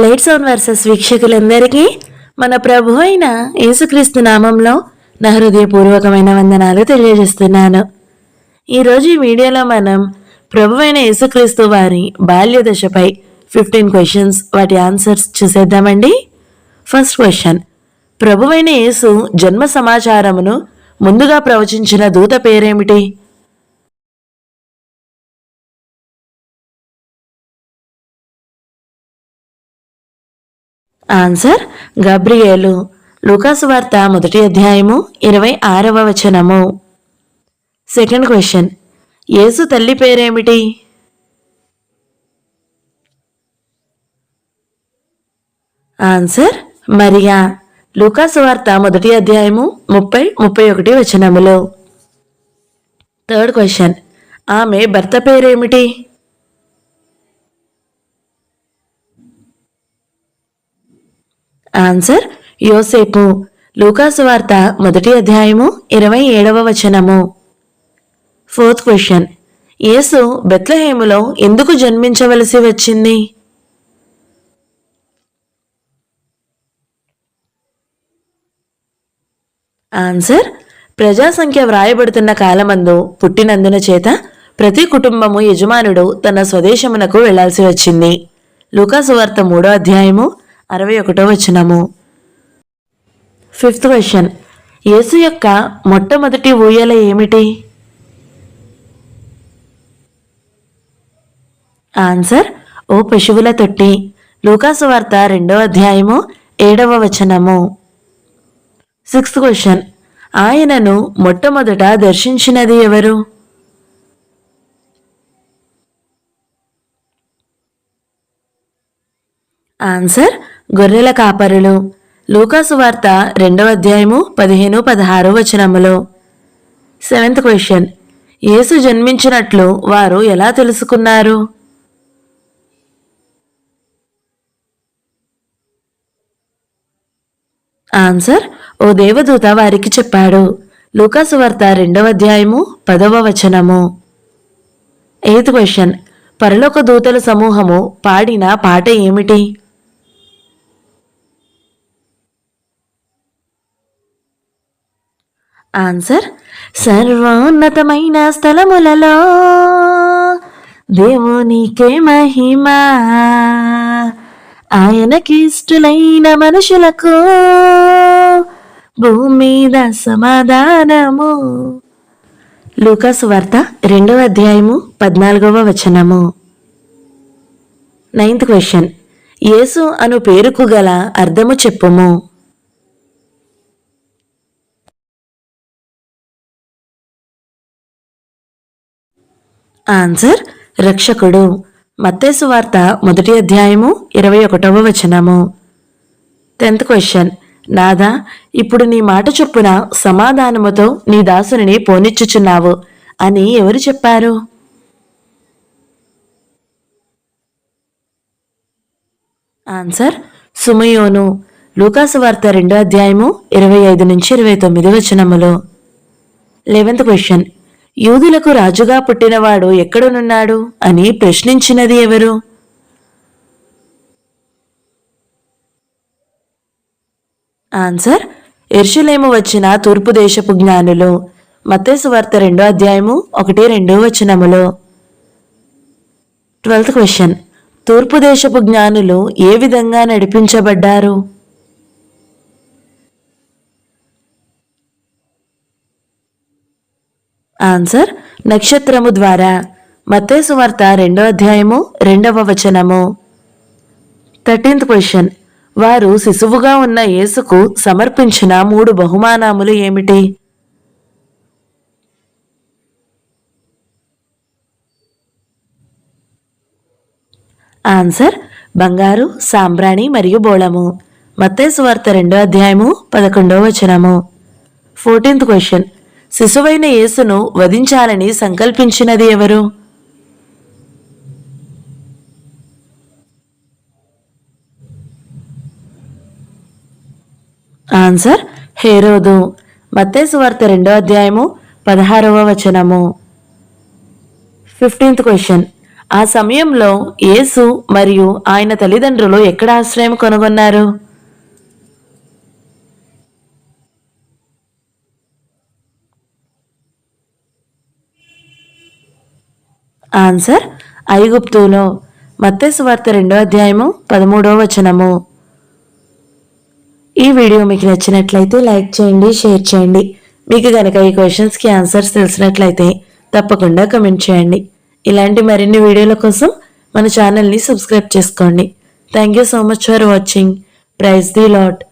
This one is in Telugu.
లైట్స్ ఆన్ వర్సెస్ వీక్షకులందరికీ మన ప్రభు అయిన యేసుక్రీస్తు నామంలో నా హృదయపూర్వకమైన వందనాలు తెలియజేస్తున్నాను. ఈరోజు ఈ వీడియోలో మనం ప్రభు అయిన యేసుక్రీస్తు వారి బాల్య దశపై ఫిఫ్టీన్ క్వశ్చన్స్ వాటి ఆన్సర్స్ చూసేద్దామండి. ఫస్ట్ క్వశ్చన్ ప్రభువైన యేసు జన్మ సమాచారమును ముందుగా ప్రవచించిన దూత పేరేమిటి? ఆన్సర్ గబ్రియేలు. లూకాసు వార్త మొదటి అధ్యాయము ఇరవై ఆరవ వచనము. Second question. యేసు తల్లి పేరేమిటి? ఆన్సర్ మరియా. లూకాసు వార్త మొదటి అధ్యాయము ముప్పై ముప్పై ఒకటి వచనములో. Third question. ఆమె భర్త పేరేమిటి? ఆన్సర్ యోసేపు. లూకాసు వార్త మొదటి అధ్యాయము ఇరవై ఏడవ వచనము. Fourth question. యేసు బెత్లహేములో ఎందుకు జన్మించవలసి వచ్చింది? ఆన్సర్ ప్రజాసంఖ్య వ్రాయబడుతున్న కాలమందు పుట్టినందున చేత ప్రతి కుటుంబము యజమానుడు తన స్వదేశమునకు వెళ్ళాల్సి వచ్చింది. లూకాసు వార్త మూడో అధ్యాయము అరవై ఒకటో వచనము. Fifth question. యేసు యొక్క మొట్టమొదటి ఊయల ఏమిటి? ఆన్సర్ ఓ పశువుల తొట్టి. లూకాసు వార్త రెండవ అధ్యాయము ఏడవ వచనము. Sixth question. ఆయనను మొట్టమొదట దర్శించినది ఎవరు? ఆన్సర్ గొర్రెల కాపరులు. లూకాసు వార్త రెండవ అధ్యాయము పదిహేను పదహారు వచనములు. Seventh question. యేసు జన్మించినట్లు వారు ఎలా తెలుసుకున్నారు? ఆన్సర్ ఓ దేవదూత వారికి చెప్పాడు. లూకాసు వార్త రెండవ అధ్యాయము పదవ వచనము. Eighth question. పరలోక దూతల సమూహము పాడిన పాట ఏమిటి? ఆన్సర్ సర్వోన్నతమైన స్థలములలో దేవునికే మహిమ. ఆయనకి ఇష్టలైన మనుషులకు భూమి మీద సమాధానము. లూకాసు వార్త రెండవ అధ్యాయము పద్నాలుగవ వచనము. Ninth question. యేసు అను పేరుకు గల అర్థము చెప్పుము. ఆన్సర్ రక్షకుడు. మత్తేసు వార్త మొదటి అధ్యాయము ఇరవై ఒకటవ వచనము. Tenth question. నాదా ఇప్పుడు నీ మాట చొప్పున సమాధానముతో నీ దాసుని పోనిచ్చుచున్నావు అని ఎవరు చెప్పారు? ఆన్సర్ సుమయోను. లూకాసు వార్త రెండో అధ్యాయము ఇరవై ఐదు నుంచి ఇరవై తొమ్మిది వచనములు. Eleventh question. యూదులకు రాజుగా పుట్టినవాడు ఎక్కడనున్నాడు అని ప్రశ్నించినది ఎవరు? ఆన్సర్ ఎర్షులేము వచ్చిన తూర్పు దేశపు జ్ఞానులు. మత్తేసు వార్త రెండో అధ్యాయము ఒకటి రెండో వచనములు. ట్వెల్త్ క్వశ్చన్ తూర్పు దేశపు జ్ఞానులు ఏ విధంగా నడిపించబడ్డారు? ఆన్సర్ నక్షత్రము ద్వారా. మత్తేసు వార్త రెండో అధ్యాయము రెండవ వచనము. Thirteenth question. వారు శిశువుగా ఉన్న యేసుకు సమర్పించిన మూడు బహుమానములు ఏమిటి? ఆన్సర్ బంగారు సాంబ్రాణి మరియు బోళము. మత్తేసు వార్త రెండో అధ్యాయము పదకొండవ వచనము. Fourteenth question. శిశువైన యేసును వధించాలని సంకల్పించినది ఎవరు? ఆన్సర్ హేరోదు. మత్తేసు వార్త రెండో అధ్యాయము పదహారవ వచనము. Fifteenth question. ఆ సమయంలో యేసు మరియు ఆయన తల్లిదండ్రులు ఎక్కడ ఆశ్రయం కనుగొన్నారు? ఆన్సర్ ఐగుప్తులో మత్తేసు వార్త రెండో అధ్యాయము పదమూడవ వచనము. ఈ వీడియో మీకు నచ్చినట్లయితే లైక్ చేయండి షేర్ చేయండి. మీకు కనుక ఈ క్వశ్చన్స్కి ఆన్సర్స్ తెలిసినట్లయితే తప్పకుండా కమెంట్ చేయండి. ఇలాంటి మరిన్ని వీడియోల కోసం మన ఛానల్ని సబ్స్క్రైబ్ చేసుకోండి. Thank you so much for watching praise the Lord